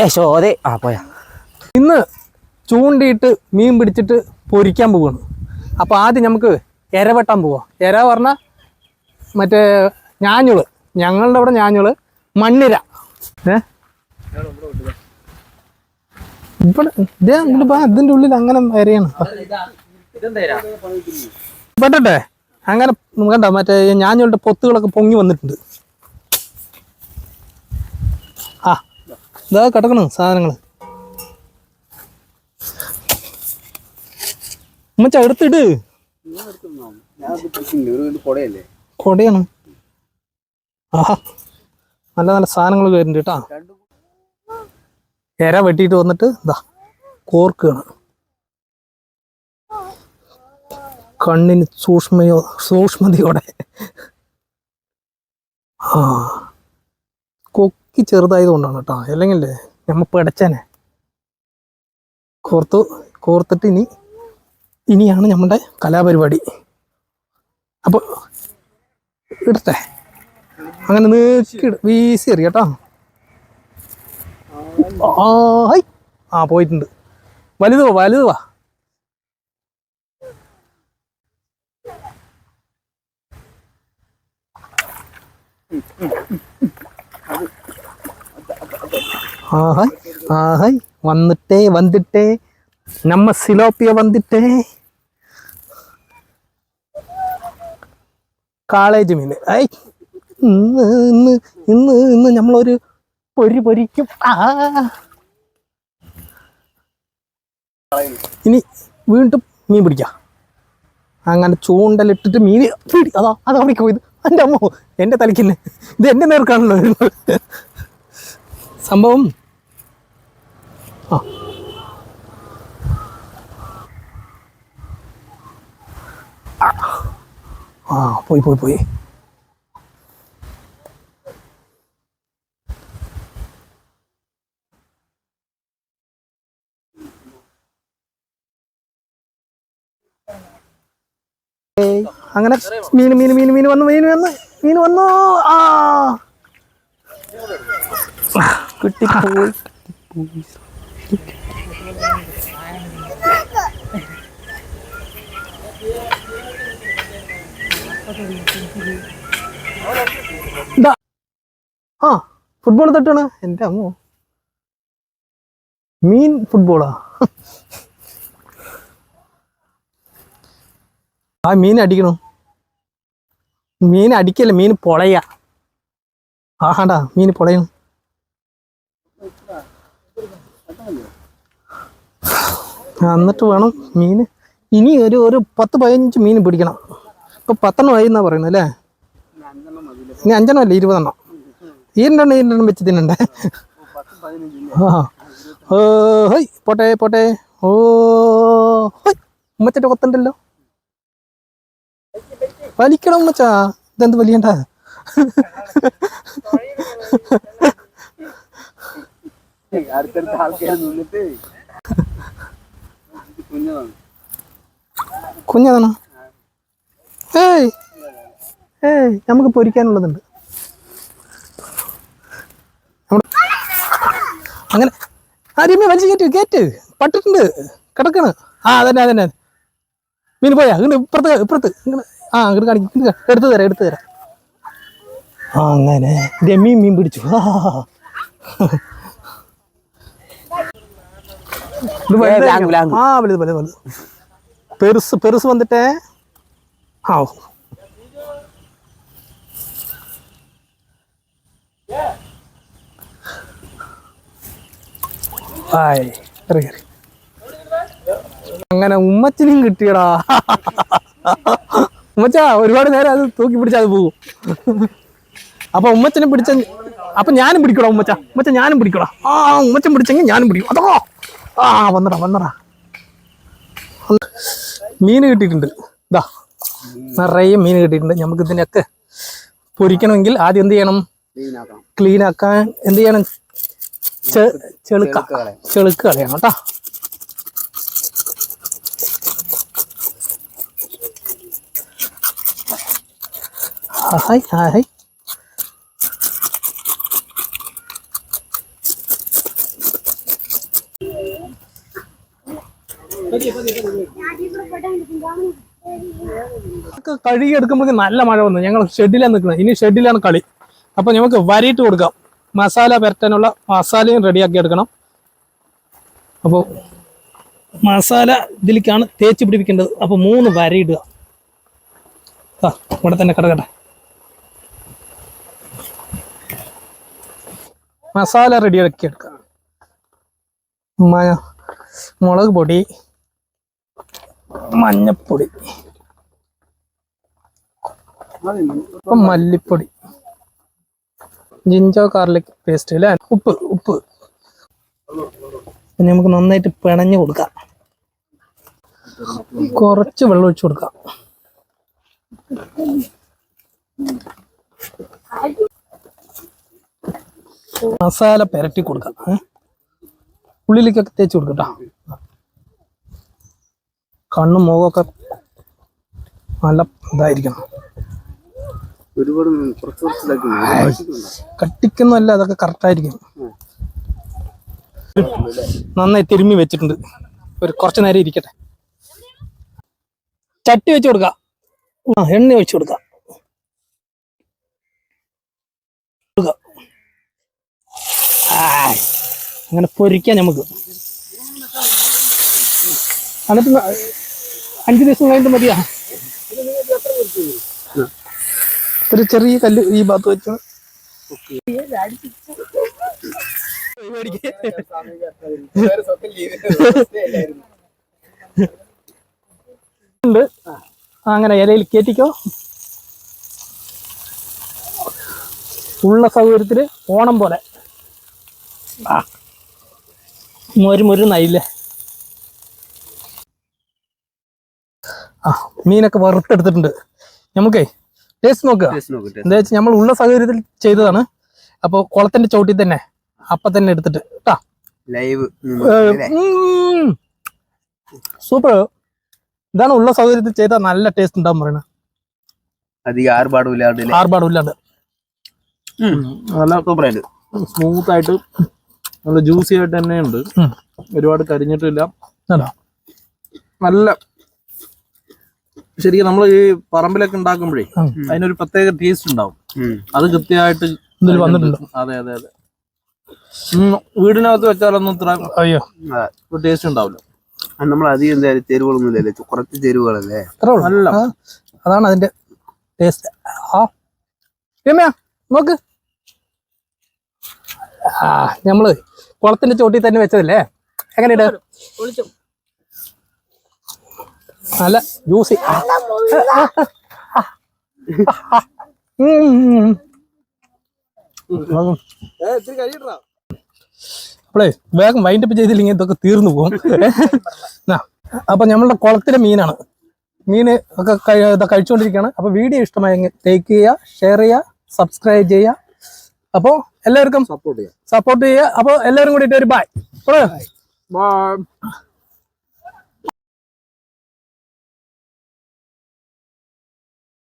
യശോദേ ആ പോയാ. ഇന്ന് ചൂണ്ടിയിട്ട് മീൻ പിടിച്ചിട്ട് പൊരിക്കാൻ പോവാണ്. അപ്പോൾ ആദ്യം നമുക്ക് എര വെട്ടാൻ പോവാം. എര പറഞ്ഞാൽ മറ്റേ ഞാഞ്ഞുൾ. ഞങ്ങളുടെ അവിടെ ഞാഞ്ഞുൾ മണ്ണിര. ഏ? ഇവിടെ ഇതേ അങ്ങോട്ട് പോ അതിന്റെ ഉള്ളിൽ അങ്ങനെ എരയാണ്. പെട്ടെ അങ്ങനെ കണ്ട മറ്റേ ഞാഞ്ഞുളുടെ പൊത്തുകളൊക്കെ പൊങ്ങി വന്നിട്ടുണ്ട്. ഇതാ കിടക്കണം സാധനങ്ങൾ ഉമ്മച്ച എടുത്തിട്. കൊടയാണ്. ആഹാ നല്ല നല്ല സാധനങ്ങൾ വരുന്നുണ്ട് കേട്ടാ. എര വെട്ടിയിട്ട് വന്നിട്ട് ഇതാ കോർക്കാണ്. കണ്ണിന് സൂക്ഷ്മയോ സൂക്ഷ്മതയോടെ. ആ കൊക്കി ചെറുതായതുകൊണ്ടാണ് കേട്ടോ. അല്ലെങ്കിൽ നമ്മൾ പിടച്ചനെ കോർത്തു കോർത്തിട്ട് ഇനി ഇനിയാണ് നമ്മുടെ കലാപരിപാടി. അപ്പോൾ ഇടട്ടെ. അങ്ങനെ നീക്കി വീസി എറിയ കേട്ടോ. ആ ഹൈ. ആ പോയിട്ടുണ്ട്. വലുത് വാ വലുത് വാ ആഹായ് ആഹായ് വന്നിട്ടേ വന്നിട്ടേ. നമ്മ സിലോപ്പിയ വന്നിട്ടേ. കാളേജ് മീൻ ഐ ഇന്ന് ഇന്ന് ഇന്ന് ഇന്ന് നമ്മളൊരു പൊരി പൊരിക്കും. ആ ഇനി വീണ്ടും മീൻ പിടിക്കാം. അങ്ങനെ ചൂണ്ടലിട്ടിട്ട് മീൻ പിടി. അതാ അതാ പിടിക്കോ ഇത്. എന്റെ അമ്മോ എന്റെ തലക്കില്ലേ ഇത് എന്റെ നേർക്കാണല്ലോ. സംഭവം ആ. ആ പോയി പോയി പോയി. അങ്ങനെ മീൻ മീൻ മീൻ മീൻ വന്നു മീൻ വന്നു മീൻ വന്നു. ആ. കിട്ടിപ്പോയി ഇതാ. ആ ഫുട്ബോൾ തട്ടാണ്. എന്റെ അമ്മോ. മീൻ ഫുട്ബോളാ ആ? മീൻ അടിക്കണോ. മീൻ അടിക്കല്ല? മീൻ പൊളയ. ആഹാണ്ടാ മീൻ പൊളയണം ആ, എന്നിട്ട് വേണം മീൻ ഇനി ഒരു ഒരു പത്ത് പതിനഞ്ച് മീൻ പിടിക്കണം. ഇപ്പൊ പത്തെണ്ണം ആയി എന്നാ പറയുന്നത് അല്ലേ? ഇനി അഞ്ചെണ്ണം അല്ലേ? ഇരുപതെണ്ണം. ഈ രണ്ടെണ്ണം ഈ രണ്ടെണ്ണം വെച്ച് തിന്നണ്ടേ? ആ. ഓ ഹോയ് പോട്ടെ പോട്ടെ. ഓ ഹോയ് കൊത്തണ്ടല്ലോ. വലിക്കണം ഉമ്മച്ചാ. ഇതെന്ത് വലിയണ്ട? അടുത്തടുത്ത ആൾക്കാർ നിന്നിട്ട് കുഞ്ഞതാണ്. കുഞ്ഞതാണോ? ഏയ് ഏയ് നമുക്ക് പൊരിക്കാനുള്ളതുണ്ട്. അങ്ങനെ. ആ രമ്യ വലിച്ചു കയറ്റ് കയറ്റ്. പട്ടിട്ടുണ്ട്. കിടക്കണ്. ആ അതന്നെ അതന്നെ. മീൻ പോയാ ഇങ്ങോട്ട് ഇപ്പുറത്ത് ഇപ്പുറത്ത്. ഇങ്ങനെ ആ അങ്ങോട്ട് കാണിക്കും എടുത്തു തരാം എടുത്തു തരാം. അങ്ങനെ. രമ്യ മീൻ പിടിച്ചു. ആ ഇത്. ആ വലുത് വലുത് പെരുസ് പെരുസ് വന്നിട്ടേ? ആ ഓ. ആയ് കയറി കയറി അങ്ങനെ ഉമ്മച്ചിനും കിട്ടിയടാ. ഉമ്മച്ച ഒരുപാട് നേരം അത് തൂക്കി പിടിച്ചാൽ പോകും. അപ്പൊ ഉമ്മച്ചനെ പിടിച്ച അപ്പൊ ഞാനും പിടിക്കടാ ഉമ്മച്ച. ഉമ്മച്ച ഞാനും പിടിക്കടാ. ആ ഉമ്മച്ചൻ പിടിച്ചെങ്കിൽ ഞാനും പിടിക്കും. അതോ? ആ വന്നടാ വന്നടാ. മീൻ കിട്ടിയിട്ടുണ്ട്. ഇതാ നിറയെ മീൻ കിട്ടിയിട്ടുണ്ട്. നമുക്ക് ഇതിനൊക്കെ പൊരിക്കണമെങ്കിൽ ആദ്യം എന്ത് ചെയ്യണം? ക്ലീൻ ആക്കാൻ എന്ത് ചെയ്യണം? ചെളുക്ക. ചെളുക്ക് കളയണം. കേട്ടോ. ഹായ് ഹായ് കഴുകി എടുക്കുമ്പോഴേക്കും നല്ല മഴ വന്നു. ഞങ്ങൾ ഷെഡിലാണ് നിൽക്കുന്നത്. ഇനി ഷെഡിലാണ് കളി. അപ്പൊ നമുക്ക് വരിയിട്ട് കൊടുക്കാം. മസാല പെരട്ടാനുള്ള മസാലയും റെഡിയാക്കി എടുക്കണം. അപ്പോൾ മസാല ഇതിലേക്കാണ് തേച്ച് പിടിപ്പിക്കേണ്ടത്. അപ്പോൾ മൂന്ന് വരയിടുക ആ ഇവിടെ തന്നെ കിടക്കട്ടെ. മസാല റെഡിയാക്കി എടുക്കാം. മുളക് പൊടി മഞ്ഞപ്പൊടി. ഇപ്പം മല്ലിപ്പൊടി. ജിഞ്ചോ ഗാർലിക് പേസ്റ്റ് അല്ലേ? ഉപ്പ് ഉപ്പ്. പിന്നെ നമുക്ക് നന്നായിട്ട് പിണഞ്ഞു കൊടുക്കാം. കുറച്ച് വെള്ളം ഒഴിച്ചു കൊടുക്കാം. മസാല പെരട്ടി കൊടുക്കാം? ഉള്ളിലേക്കൊക്കെ തേച്ച് കൊടുക്കട്ടോ കണ്ണും മുഖമൊക്കെ നല്ല ഇതായിരിക്കണം കട്ടിക്കുന്നല്ല അതൊക്കെ കറക്റ്റായിരിക്കും നന്നായി തിരുമ്മി വെച്ചിട്ടുണ്ട്. ഒരു കുറച്ച് നേരം ഇരിക്കട്ടെ. ചട്ടി വെച്ച് കൊടുക്കാം. ആ എണ്ണ ഒഴിച്ചു കൊടുക്കാം. അങ്ങനെ പൊരിക്കാം നമുക്ക്. എന്നിട്ട് അഞ്ച് ദിവസം കഴിഞ്ഞിട്ട് മതിയാ. ഒരു ചെറിയ കല്ല് ഈ ഭാഗത്ത് വെച്ചു. അങ്ങനെ ഇലയിൽ കയറ്റിക്കോ. ഉള്ള സൗകര്യത്തിൽ ഓണം പോലെ. ആ മൊരു മൊരു നയില്ലേ ആ മീനൊക്കെ വറുത്തെടുത്തിട്ടുണ്ട്. നമുക്കേ ടേസ്റ്റ് നോക്കുക. എന്താ വെച്ചാൽ നമ്മൾ ഉള്ള സൗകര്യത്തിൽ ചെയ്തതാണ്. അപ്പോൾ കുളത്തിന്റെ ചോട്ടിൽ തന്നെ അപ്പൊ തന്നെ എടുത്തിട്ട് കേട്ടാ ലൈവ് സൂപ്പർ. ഇതാണ് ഉള്ള സൗകര്യത്തിൽ ചെയ്താൽ നല്ല ടേസ്റ്റ് ഉണ്ടാവും പറയണ. അധികം ആർഭാടമില്ലാണ്ട് ആർഭാടം ഇല്ലാണ്ട്. നല്ല സൂപ്പറായിട്ട് സ്മൂത്ത് ആയിട്ട് നല്ല ജ്യൂസി ആയിട്ട് തന്നെ ഉണ്ട് ഒരുപാട് കരിഞ്ഞിട്ടില്ല? നല്ല ശരിക്കും നമ്മൾ ഈ പറമ്പിലൊക്കെ ഉണ്ടാക്കുമ്പോഴേ. അതിനൊരു പ്രത്യേക ടേസ്റ്റ് ഉണ്ടാവും. അത് കൃത്യമായിട്ട് അതെ അതെ അതെ. വീടിനകത്ത് വെച്ചാലൊന്നും ഇത്ര അയ്യോ. ടേസ്റ്റ് ഉണ്ടാവില്ല. നമ്മൾ അധികം എന്തായാലും ചേരുവകളൊന്നും ഇല്ലല്ലേ? കുറച്ച് ചേരുവകളല്ലേ? അല്ല അതാണ് അതിന്റെ ടേസ്റ്റ് ആ. രമ്യ നോക്ക്. ആ നമ്മൾ കുളത്തിന്റെ ചോട്ടിൽ തന്നെ വെച്ചതല്ലേ? എങ്ങനെയുണ്ട്? നല്ല ജ്യൂസി. അപ്പളേ വേഗം വൈൻഡപ്പ് ചെയ്തില്ലെങ്കിൽ ഇതൊക്കെ തീർന്നു പോകും. അപ്പൊ നമ്മളുടെ കുളത്തിലെ മീനാണ്. മീന് ഒക്കെ ഇതൊക്കെ കഴിച്ചുകൊണ്ടിരിക്കുകയാണ്. അപ്പൊ വീഡിയോ ഇഷ്ടമായെങ്കിൽ ലൈക്ക് ചെയ്യുക ഷെയർ ചെയ്യുക സബ്സ്ക്രൈബ് ചെയ്യുക. അപ്പോൾ എല്ലാവർക്കും സപ്പോർട്ട് ചെയ്യുക. സപ്പോർട്ട് ചെയ്യുക. അപ്പോൾ എല്ലാവരും കൂടി ഒരു ബൈ ബൈ